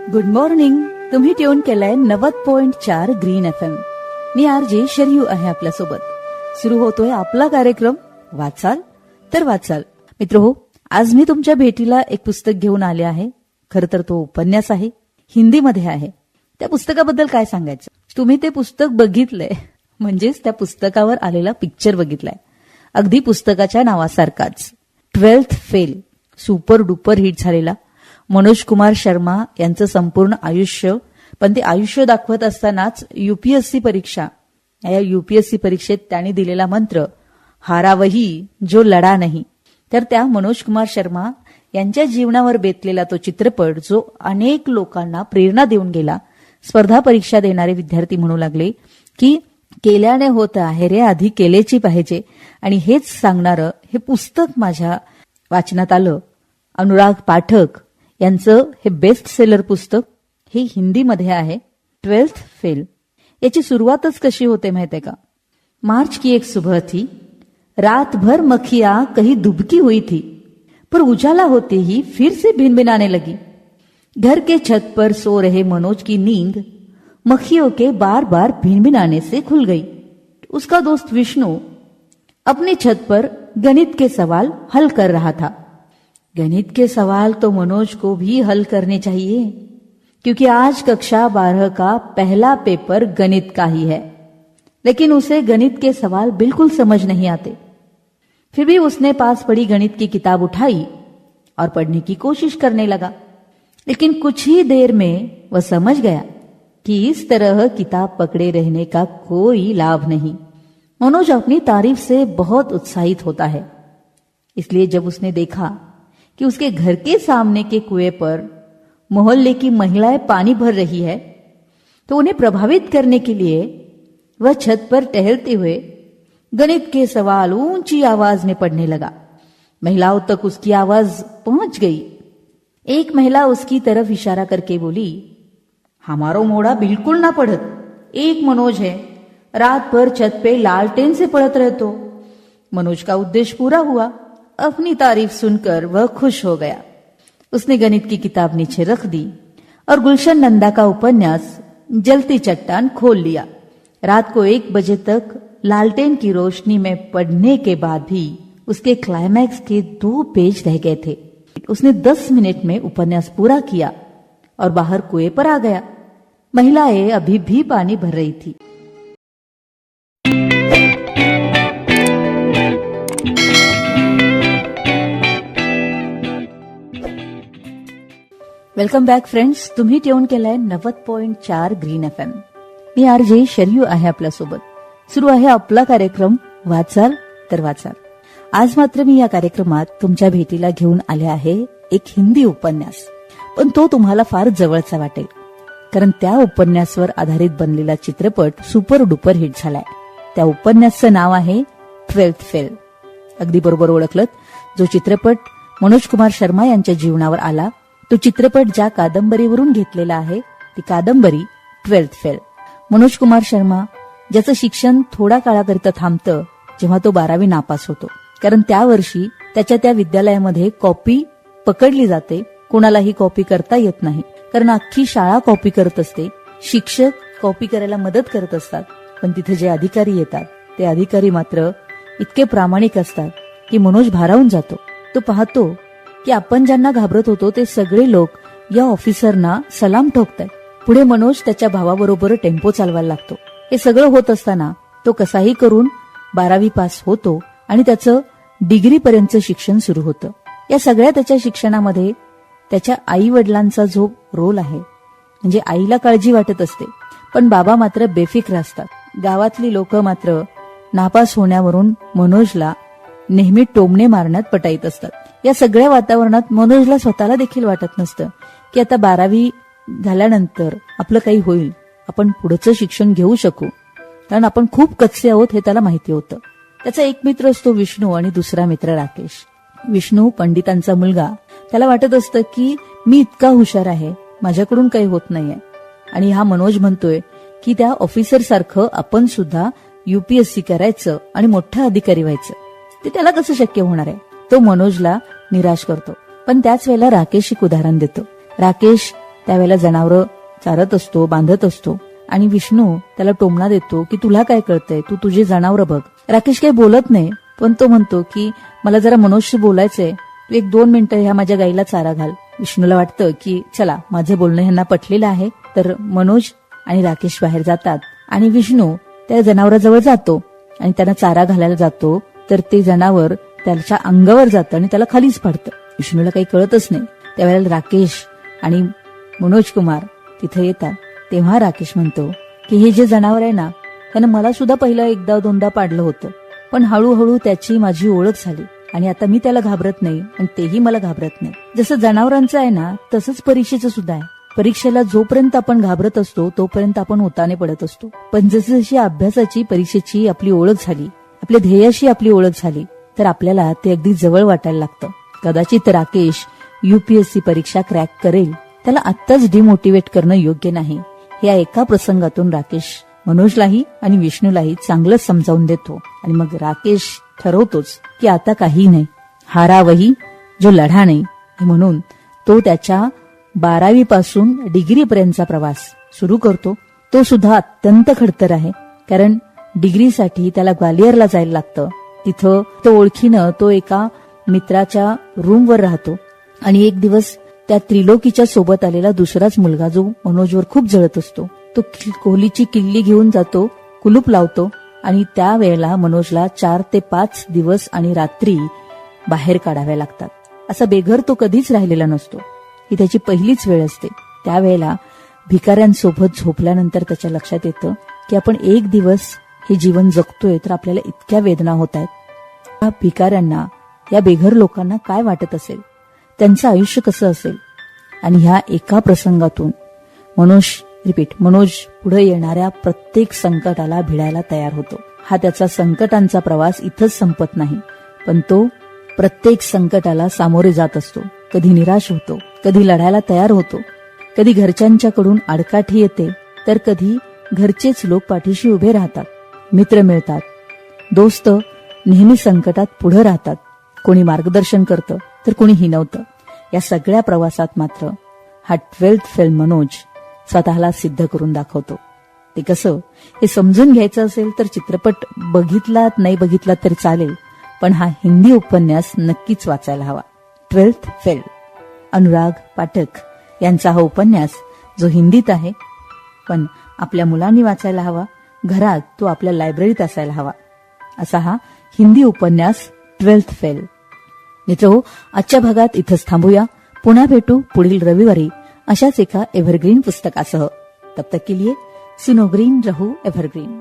Good morning तुम्ही tune केलाय नव्वद पॉइंट चार ग्रीन एफ एम मी आर जे शरयू आहे आपल्यासोबत. सुरू होतोय आपला कार्यक्रम. वाचाल तर वाचाल. मित्र हो आज मी तुमच्या भेटीला एक पुस्तक घेऊन आले आहे. खर तर तो उपन्यास आहे. हिंदीमध्ये आहे. त्या पुस्तकाबद्दल काय सांगायचं? तुम्ही ते पुस्तक बघितलंय. म्हणजेच त्या पुस्तकावर आलेला पिक्चर बघितलाय. अगदी पुस्तकाच्या नावासारखाच. Twelfth fail super duper hit झालेला. मनोज कुमार शर्मा यांचं संपूर्ण आयुष्य. पण ते आयुष्य दाखवत असतानाच युपीएससी परीक्षा. या युपीएससी परीक्षेत त्यांनी दिलेला मंत्र हारावही जो लढा नाही. तर त्या मनोज कुमार शर्मा यांच्या जीवनावर बेतलेला तो चित्रपट जो अनेक लोकांना प्रेरणा देऊन गेला. स्पर्धा परीक्षा देणारे विद्यार्थी म्हणू लागले की केल्याने होत आहे रे आधी केलेची पाहिजे. आणि हेच सांगणारं हे पुस्तक माझ्या वाचनात आलं. अनुराग पाठक यांचं हे बेस्ट सेलर पुस्तक हे हिंदीमध्ये आहे ट्वेल्थ फेल याची सुरुवातच कशी होते माहितीये का? मार्च की एक सुबह थी. रात भर मक्खियाँ कहीं दुबकी हुई थी, पर उजाला होते ही फिर से भिनभिनाने लगी। घर के छत पर सो रहे मनोज की नींद मक्खियों के बार बार भिनभिनाने से खुल गई। उसका दोस्त विष्णु अपनी छत पर गणित के सवाल हल कर रहा था। गणित के सवाल तो मनोज को भी हल करने चाहिए, क्योंकि आज कक्षा बारह का पहला पेपर गणित का ही है। लेकिन उसे गणित के सवाल बिल्कुल समझ नहीं आते। फिर भी उसने पास पड़ी गणित की किताब उठाई और पढ़ने की कोशिश करने लगा। लेकिन कुछ ही देर में वह समझ गया कि इस तरह किताब पकड़े रहने का कोई लाभ नहीं। मनोज अपनी तारीफ़ से बहुत उत्साहित होता है। इसलिए जब उसने देखा कि उसके घर के सामने के कुएँ पर मोहल्ले की महिलाएँ पानी भर रही है तो उन्हें प्रभावित करने के लिए वह छत पर टहलते हुए गणित के सवाल ऊँची आवाज़ में पढ़ने लगा। महिलाओं तक उसकी आवाज़ पहुँच गई। एक महिला उसकी तरफ़ इशारा करके बोली, हमारो मोड़ा बिल्कुल ना पढ़त। एक मनोज है। रात भर छत पे लालटेन से पढ़त रहतो। मनोज का उद्देश्य पूरा हुआ। अपनी तारीफ़ सुनकर वह खुश हो गया। उसने गणित की किताब नीचे रख दी और गुलशन नंदा का उपन्यास जलती चट्टान खोल लिया। रात को एक बजे तक लालटेन की रोशनी में पढ़ने के बाद भी उसके क्लाइमैक्स के दो पेज रह गए थे। उसने दस मिनट में उपन्यास पूरा किया और बाहर कुएँ पर आ गया। महिलाएँ अभी भी पानी भर रही थी। वेलकम बॅक फ्रेंड्स तुम्ही ट्यून केलाय नव्वद पॉइंट चार ग्रीन एफ एम मी आर जे शरयू आहे आपल्यासोबत सुरू आहे आपला कार्यक्रम वाचाल तर वाचाल. आज मात्र मी या कार्यक्रमात तुमच्या भेटीला घेऊन आले आहे एक हिंदी उपन्यास. पण तो तुम्हाला फार जवळचा वाटेल. कारण त्या उपन्यासवर आधारित बनलेला चित्रपट सुपर डुपर हिट झालाय. त्या उपन्यासचं नाव आहे ट्वेल्थ फेल. अगदी बरोबर ओळखलं जो चित्रपट मनोज कुमार शर्मा यांच्या जीवनावर आला तो चित्रपट ज्या कादंबरीवरून घेतलेला आहे ती कादंबरी ट्वेल्थ फेल. मनोज कुमार शर्मा ज्याचं शिक्षण थोडा काळाकरिता थांबतं जेव्हा तो बारावी नापास होतो. कारण त्या वर्षी त्याच्या त्या विद्यालयामध्ये कॉपी पकडली जाते कोणालाही कॉपी करता येत नाही. कारण अख्खी शाळा कॉपी करत असते शिक्षक कॉपी करायला मदत करत असतात पण तिथे जे अधिकारी येतात ते अधिकारी मात्र इतके प्रामाणिक असतात की मनोज भारावून जातो. तो पाहतो की आपण ज्यांना घाबरत होतो ते सगळे लोक या ऑफिसरना सलाम ठोकतायत. पुढे मनोज त्याच्या भावाबरोबर टेम्पो चालवायला लागतो. हे सगळं होत असताना तो कसाही करून बारावी पास होतो आणि त्याचं डिग्रीपर्यंतचं शिक्षण सुरू होतं. या सगळ्या त्याच्या शिक्षणामध्ये त्याच्या आई वडिलांचा जो रोल आहे म्हणजे आईला काळजी वाटत असते पण बाबा मात्र बेफिक्र असतात. गावातली लोक मात्र नापास होण्यावरून मनोजला नेहमी टोमणे मारण्यात पटाईत असतात. या सगळ्या वातावरणात मनोजला स्वतःला देखील वाटत नसतं. की आता बारावी झाल्यानंतर आपलं काही होईल. आपण पुढचं शिक्षण घेऊ शकू. कारण आपण खूप कच्चे आहोत हे त्याला माहिती होतं. त्याचा एक मित्र असतो विष्णू आणि दुसरा मित्र राकेश. विष्णू पंडितांचा मुलगा. त्याला वाटत असतं की मी इतका हुशार आहे. माझ्याकडून काही होत नाहीये. आणि हा मनोज म्हणतोय की त्या ऑफिसर सारखं आपण सुद्धा युपीएससी करायचं आणि मोठा अधिकारी व्हायचं. ते त्याला कसं शक्य होणार आहे? तो मनोजला निराश करतो. पण त्याच वेळेला राकेश एक उदाहरण देतो. राकेश त्यावेळेला जनावर चारत असतो बांधत असतो आणि विष्णू त्याला टोमणा देतो की तुला काय कळतंय? तू तुझे जनावर बघ. राकेश काही बोलत नाही पण तो म्हणतो की मला जरा मनोजशी बोलायचंय. तू एक दोन मिनिटं ह्या माझ्या गाईला चारा घाल. विष्णूला वाटतं की चला माझं बोलणं ह्यांना पटलेलं आहे. तर मनोज आणि राकेश बाहेर जातात आणि विष्णू त्या जनावराजवळ जातो आणि त्यांना चारा घालायला जातो. तर ते जनावर त्याच्या अंगावर जातं आणि त्याला खालीच पाडतं. विष्णूला काही कळतच नाही. त्यावेळेला राकेश आणि मनोज कुमार तिथे येतात. तेव्हा राकेश म्हणतो की हे जे जनावर आहे ना त्यानं मला सुद्धा पहिलं एकदा दोनदा पाडलं होतं. पण हळूहळू त्याची माझी ओळख झाली आणि आता मी त्याला घाबरत नाही आणि तेही मला घाबरत नाही. जसं जनावरांचं आहे ना तसंच परीक्षेचं सुद्धा आहे. परीक्षेला जोपर्यंत आपण घाबरत असतो तोपर्यंत आपण होताने पडत असतो. पण जशी जशी अभ्यासाची परीक्षेची आपली ओळख झाली आपल्या ध्येयाशी आपली ओळख झाली तर आपल्याला ते अगदी जवळ वाटायला लागतं. कदाचित राकेश युपीएससी परीक्षा क्रॅक करेल. त्याला आत्ताच डिमोटिवेट करणं योग्य नाही. या एका प्रसंगातून राकेश मनोजलाही आणि विष्णूलाही चांगलंच समजावून देतो. आणि मग राकेश ठरवतोच की आता काही नाही. हारावही जो लढा नाही. म्हणून तो त्याच्या बारावी पासून डिग्री पर्यंतचा प्रवास सुरू करतो. तो सुद्धा अत्यंत खडतर आहे. कारण डिग्रीसाठी त्याला ग्वालियरला जायला लागतं. तिथं तो ओळखीनं तो एका मित्राच्या रूमवर राहतो. आणि एक दिवस त्या त्रिलोकीच्या सोबत आलेला दुसराच मुलगा जो मनोजवर खूप जळत असतो तो कोहलीची किल्ली घेऊन जातो कुलूप लावतो आणि त्यावेळेला मनोजला चार ते पाच दिवस आणि रात्री बाहेर काढाव्या लागतात. असा बेघर तो कधीच राहिलेला नसतो. ही त्याची पहिलीच वेळ असते. त्यावेळेला भिकाऱ्यांसोबत झोपल्यानंतर त्याच्या लक्षात येतं की आपण एक दिवस हे जीवन जगतोय तर आपल्याला इतक्या वेदना होत आहेत. या भिकाऱ्यांना या बेघर लोकांना काय वाटत असेल? त्यांचं आयुष्य कसं असेल? आणि ह्या एका प्रसंगातून मनोज रिपीट मनोज पुढे येणाऱ्या प्रत्येक संकटाला भिडायला तयार होतो. हा त्याचा संकटांचा प्रवास इथंच संपत नाही पण तो प्रत्येक संकटाला सामोरे जात असतो. कधी निराश होतो कधी लढायला तयार होतो. कधी घरच्यांच्याकडून आडकाठी येते तर कधी घरचेच लोक पाठीशी उभे राहतात. मित्र मिळतात. दोस्त नेहमी संकटात पुढे राहतात. कोणी मार्गदर्शन करतं तर कोणी हिनवतं. या सगळ्या प्रवासात मात्र हा ट्वेल्थ फेल मनोज स्वतःला सिद्ध करून दाखवतो. ते कसं हे समजून घ्यायचं असेल तर चित्रपट बघितलात नाही बघितलात तरी चालेल पण हा हिंदी उपन्यास नक्कीच वाचायला हवा. Twelfth fail. अनुराग पाठक यांचा हा उपन्यास जो हिंदीत आहे पण आपल्या मुलांनी वाचायला हवा. घरात तो आपल्या लायब्ररीत असायला हवा. असा हा हिंदी उपन्यास ट्वेल्थ फेल मित्र आजच्या भागात इथंच थांबूया. पुन्हा भेटू पुढील रविवारी अशाच एका एव्हरग्रीन पुस्तकासह. तब तक के लिए सुनो ग्रीन रहू एव्हरग्रीन